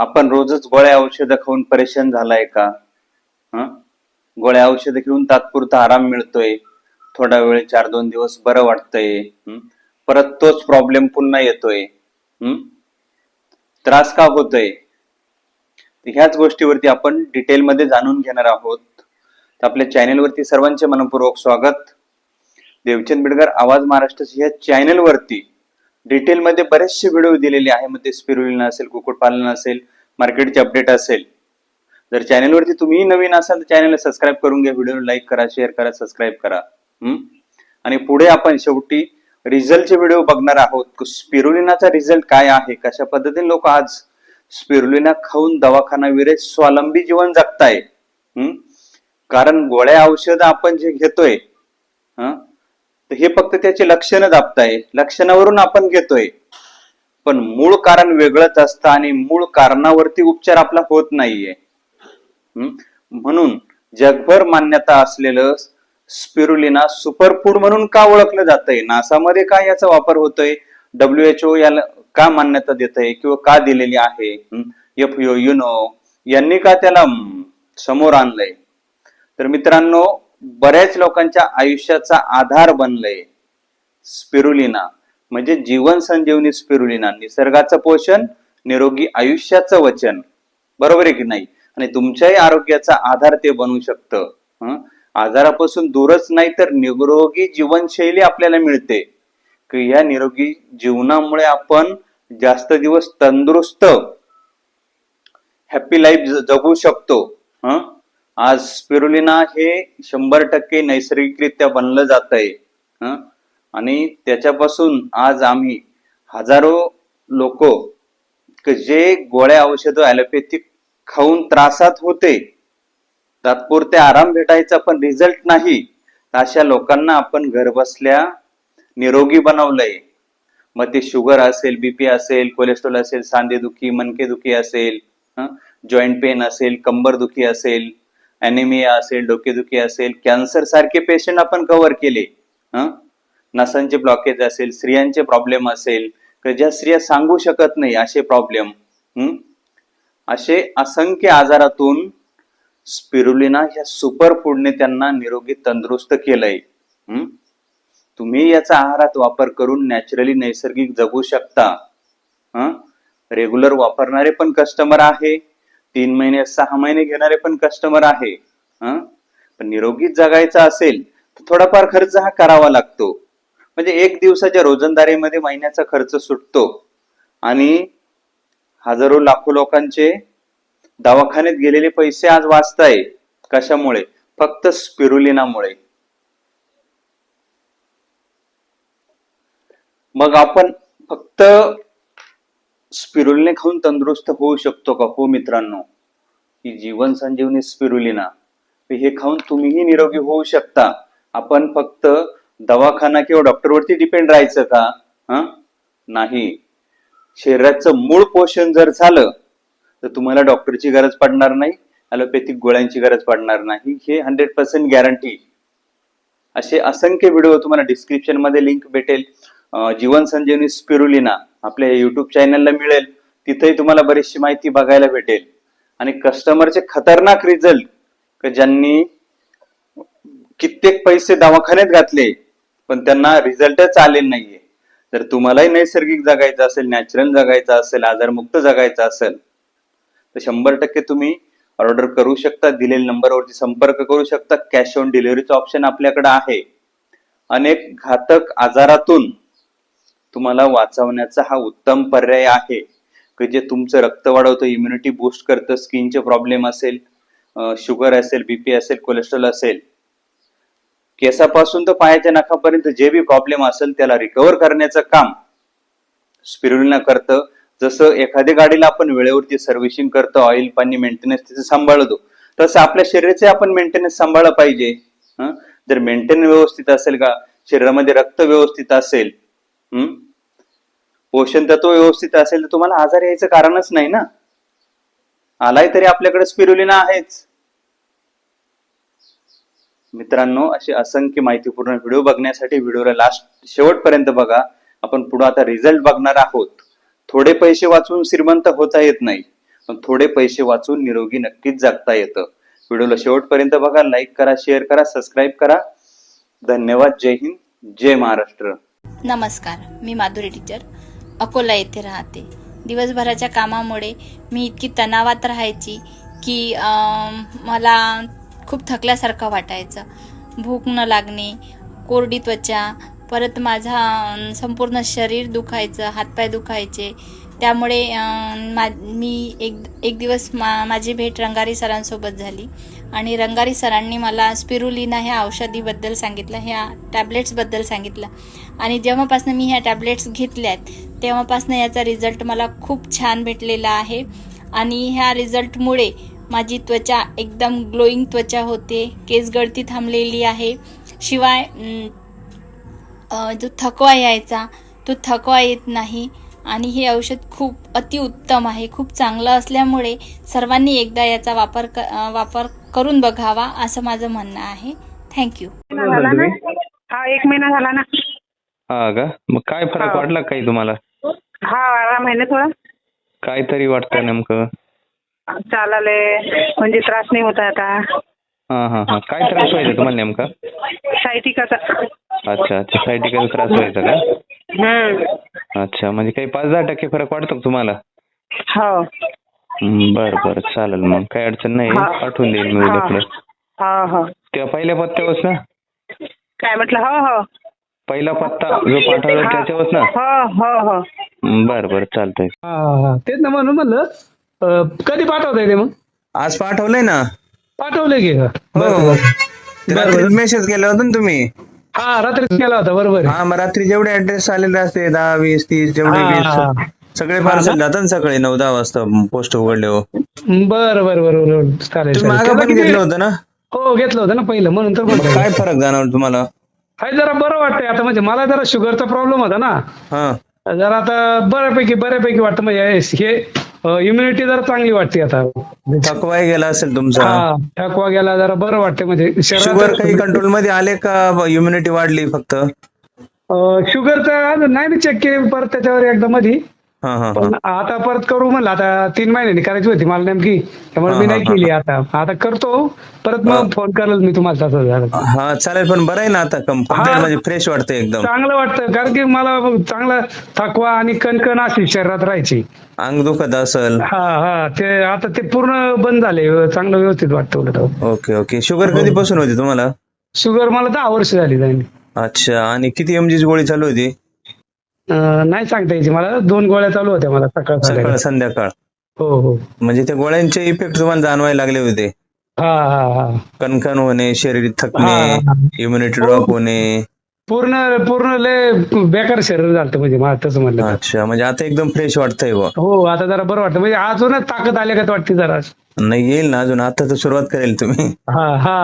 आपण रोजच गोळ्या औषधं खाऊन परेशान झालाय का? हं? गोळ्या औषधं घेऊन तात्पुरता आराम मिळतोय. थोडा वेळ चार दोन दिवस बरं वाटतंय. परत तोच प्रॉब्लेम पुन्हा येतोय. त्रास का होतोय? ह्याच गोष्टीवरती आपण डिटेलमध्ये जाणून घेणार आहोत. तर आपल्या चॅनेलवरती सर्वांचे मनपूर्वक स्वागत. देवचंद बिडकर आवाज महाराष्ट्र ह्या चॅनेलवरती डिटेलमध्ये बरेचसे व्हिडिओ दिलेले आहे. मग ते स्पिरुलिना असेल कुक्कुटपालन असेल मार्केटचे अपडेट असेल. जर चॅनेलवरती तुम्ही नवीन असाल तर चॅनलला सबस्क्राईब करून घ्या. व्हिडिओ लाईक करा शेअर करा सबस्क्राईब करा. आणि पुढे आपण शेवटी रिझल्टचे व्हिडिओ बघणार आहोत. स्पिरुलिनाचा रिझल्ट काय आहे? कशा पद्धतीने लोक आज स्पिरुलिना खाऊन दवाखाना विरेज स्वावलंबी जीवन जगताय? कारण गोळ्या औषध आपण जे घेतोय तर हे फक्त त्याचे लक्षणं दाबताय. लक्षणावरून आपण घेतोय. पण मूळ कारण वेगळंच असतं आणि मूळ कारणावरती उपचार आपला होत नाहीये. म्हणून जगभर मान्यता असलेलं स्पिरुलिना सुपरफूड म्हणून का ओळखलं जातंय? नासामध्ये का याचा वापर होतोय? डब्ल्यू एच ओ याला का मान्यता देत आहे किंवा का दिलेली आहे? एफ युनो यांनी का त्याला समोर आणलंय? तर मित्रांनो बऱ्याच लोकांच्या आयुष्याचा आधार बनलंय स्पिरुलिना. म्हणजे जीवन संजीवनी स्पिरुलिना. निसर्गाचं पोषण निरोगी आयुष्याचं वचन. बरोबर आहे की नाही? आणि तुमच्याही आरोग्याचा आधार ते बनू शकतं. आजारापासून दूरच नाही तर निरोगी जीवनशैली आपल्याला मिळते. की या निरोगी जीवनामुळे आपण जास्त दिवस तंदुरुस्त हॅपी लाईफ जगू शकतो. हं? आज स्पिरुलिना हे शंभर टक्के नैसर्गिकरित्या बनलं जात आहे आणि त्याच्यापासून आज आम्ही हजारो लोक जे गोळ्या औषधं ॲलोपॅथिक खाऊन त्रासात होते तात्पुरते आराम भेटायचा पण रिझल्ट नाही अशा लोकांना आपण घरबसल्या निरोगी बनवलंय. मग ते शुगर असेल बीपी असेल कोलेस्ट्रॉल असेल सांधेदुखी मनकेदुखी असेल जॉईंट पेन असेल कंबरदुखी असेल अॅनिमिया असेल डोकेदुखी असेल कॅन्सर सारखे पेशंट आपण कव्हर केले नसांचे ब्लॉकेज असेल स्त्रियांचे प्रॉब्लेम असेल ज्या स्त्रिया सांगू शकत नाही असे प्रॉब्लेम असे असंख्य आजारातून स्पिरुलिना ह्या सुपर फूडने त्यांना निरोगी तंदुरुस्त केलंय तुम्ही याचा आहारात वापर करून नॅचरली नैसर्गिक जगू शकता रेग्युलर वापरणारे पण कस्टमर आहे. तीन महिने सहा महिने घेणारे पण कस्टमर आहे पण निरोगीत जगायचा असेल तर थोडाफार खर्च हा करावा लागतो. म्हणजे एक दिवसाच्या रोजंदारीमध्ये महिन्याचा खर्च सुटतो. आणि हजारो लाखो लोकांचे दवाखान्यात गेलेले पैसे आज वाचताय. कशामुळे? फक्त स्पिरुलिनामुळे. मग आपण फक्त स्पिरुलिना खाऊन तंदुरुस्त होऊ शकतो का हो मित्रांनो? ही जीवन संजीवनी स्पिरुलिना. हे खाऊन तुम्हीही निरोगी होऊ शकता. आपण फक्त दवाखाना किंवा डॉक्टरवरती डिपेंड राहायचं का? हा? नाही. शरीराचं मूळ पोषण जर झालं तर तुम्हाला डॉक्टरची गरज पडणार नाही ॲलोपॅथिक गोळ्यांची गरज पडणार नाही. हे हंड्रेड पर्सेंट गॅरंटी असे असंख्य व्हिडिओ तुम्हाला डिस्क्रिप्शनमध्ये लिंक भेटेल. जीवन संजीवनी स्पिरुलिना आपल्या युट्यूब चॅनलला मिळेल. तिथेही तुम्हाला बरीचशी माहिती बघायला भेटेल. आणि कस्टमरचे खतरनाक रिझल्ट ज्यांनी कित्येक पैसे दवाखान्यात घातले पण त्यांना रिझल्टच आले नाहीये. जर तुम्हालाही नैसर्गिक जगायचं असेल नॅचरल जगायचं असेल आजारमुक्त जगायचं असेल तर शंभर टक्के तुम्ही ऑर्डर करू शकता दिलेल्या नंबरवरती संपर्क करू शकता. कॅश ऑन डिलिव्हरीचं ऑप्शन आपल्याकडे आहे. अनेक घातक आजारातून तुम्हाला वाचवण्याचा हा उत्तम पर्याय आहे की जे तुमचं रक्त वाढवतं इम्युनिटी बूस्ट करतं स्किनचे प्रॉब्लेम असेल शुगर असेल बीपी असेल कोलेस्ट्रॉल असेल. केसापासून तर पायाच्या नखापर्यंत जे बी प्रॉब्लेम असेल त्याला रिकवर करण्याचं काम स्पिरुलिना करतं. जसं एखाद्या गाडीला आपण वेळेवरती सर्व्हिसिंग करतो ऑइल पाणी मेंटेनन्स तिचं सांभाळतो तसं आपल्या शरीराचे आपण मेंटेनन्स सांभाळलं पाहिजे. जर मेंटेन व्यवस्थित असेल का शरीरामध्ये रक्त व्यवस्थित असेल हम्म? पोषण तत्व व्यवस्थित असेल तर तुम्हाला आजार यायचं कारणच नाही ना? आलाय तरी आपल्याकडे स्पिरुलिना आहेच. मित्रांनो असे असंख्य माहितीपूर्ण व्हिडिओ बघण्यासाठी व्हिडिओला लास्ट शेवटपर्यंत बघा. आपण पुढे आता रिझल्ट बघणार आहोत. थोडे पैसे वाचून श्रीमंत होता येत नाही. पण थोडे पैसे वाचून निरोगी नक्कीच जगता येतं. व्हिडिओला शेवटपर्यंत बघा लाईक करा शेअर करा सबस्क्राईब करा. धन्यवाद. जय हिंद. जय महाराष्ट्र. नमस्कार मी माधुरी टीचर अकोला येथे राहते. दिवसभराच्या कामामुळे मी इतकी तणावात राहायची की मला खूप थकल्यासारखं वाटायचं. भूक न लागणे कोरडी त्वचा परत माझा संपूर्ण शरीर दुखायचं हातपाय दुखायचे. त्यामुळे मा मी एक एक दिवस मा माझी भेट रंगारी सरांसोबत झाली. आणि रंगारी सरांनी मला स्पिरुलिना ह्या औषधीबद्दल सांगितलं ह्या टॅबलेट्सबद्दल सांगितलं. आणि जेव्हापासून मी ह्या टॅबलेट्स घेतल्यात तेव्हापासून याचा रिझल्ट मला खूप छान भेटलेला आहे. आणि ह्या रिझल्टमुळे माझी त्वचा एकदम ग्लोईंग त्वचा होते केस गळती थांबलेली आहे. शिवाय जो थकवा यायचा तो थकवा येत नाही. आणि हे औषध खूप अतिउत्तम आहे खूप चांगलं असल्यामुळे सर्वांनी एकदा याचा वापर क वापर करून बघावा असं माझं म्हणणं आहे. थँक्यू हा एक महिना झाला ना? हा का? मग काय फरक. वाटला काही तुम्हाला? हा आराम आहे ना थोडा? काय तरी वाटतं नेमकं. चालाले म्हणजे त्रास नाही होत आता. हा हा हा. काय त्रास व्हायचा तुम्हाला नेमका? सायटिकाचा. अच्छा अच्छा. सायटिकाचा त्रास व्हायचा का? हम्म. अच्छा म्हणजे काही पाच दहा टक्के फरक वाटतो का तुम्हाला? हो. बरं बरं चालेल मग. काही अडचण नाही. हा. पाठवून देईल मी उद्याकडे हो. हो त्या पहिल्या पत्त्यावरच ना? काय म्हटलं? हो हो. पहिला पत्ता जो पाठवला हा. त्याच्यावरच ना? हो हो हो. बरं बरं चालतंय. हा हा. तेच ना म्हणून म्हणलं अं, कधी पाठवताय ते मग? आज पाठवलंय ना. पाठवलंय की. का हो. बरं, बरं. बरं, रात्री बरं. मेसेज केला होता ना तुम्ही. हा रात्रीच केला होता बरोबर आहे. हा मग रात्री जेवढे ऍड्रेस आलेले असते दहा वीस तीस जेवढे हा, हा. वीस सगळे पार्सल जातात ना सकाळी नऊ दहा वाजता पोस्ट उघडले हो बरं बरं बरं बरं. चालेल मागे. पण घेतलं होतं ना? हो घेतलं होतं ना पहिलं म्हणून तर बोलतोय. काय फरक जाणवला तुम्हाला? हाय जरा बरं वाटतंय. आता म्हणजे मला जरा शुगरचा प्रॉब्लेम होता ना. हा. जरा आता बऱ्यापैकी बऱ्यापैकी वाटतं. म्हणजे हे इम्युनिटी जरा चांगली वाटते आता. थकवाही गेला असेल तुमचा. हा थकवा गेला जरा बरं वाटतं म्हणजे शुगर काही कंट्रोलमध्ये आले का इम्युनिटी वाढली फक्त? शुगरचा नाही मी चेक केली परत त्याच्यावर एकदा मधी. पण आता परत करू म्हणलं आता तीन महिन्यांनी करायची होती मला नेमकी त्यामुळे मी नाही केली आता. आता करतो परत मग फोन करेल मी तुम्हाला तसं झालं हा चालेल पण बरं आहे ना आता हा. म्हणजे फ्रेश वाटतं एकदम. चांगलं वाटतं कारण की मला चांगला थकवा आणि कणकण अशी शरीरात राहायची. अंग दुखत असेल. हा हा ते आता ते पूर्ण बंद झाले चांगलं व्यवस्थित वाटतं उलट. Okay okay. शुगर कधीपासून होती तुम्हाला? शुगर मला दहा वर्ष झाली अच्छा आणि किती एमजीची गोळी चालू होती? नाही सांगता यायची. मला दोन गोळ्या चालू होत्या मला सकाळ सकाळ संध्याकाळ. हो हो. म्हणजे त्या गोळ्यांचे इफेक्ट तुम्हाला जाणवायला लागले होते. हा हा हा. कणकण होणे शरीर हा, थकणे. इम्युनिटी ड्रॉप होणे. पूर्ण पूर्ण लय बेकार शरीर झालं म्हणजे मला तसं म्हणलं तर. अच्छा म्हणजे आता एकदम फ्रेश वाटतंय बुवा हो आता जरा बरं वाटतं. म्हणजे अजूनच ताकद आल्यागत वाटते जरा. नाही येईल ना अजून. आता तर सुरुवात करेल तुम्ही. हा हा.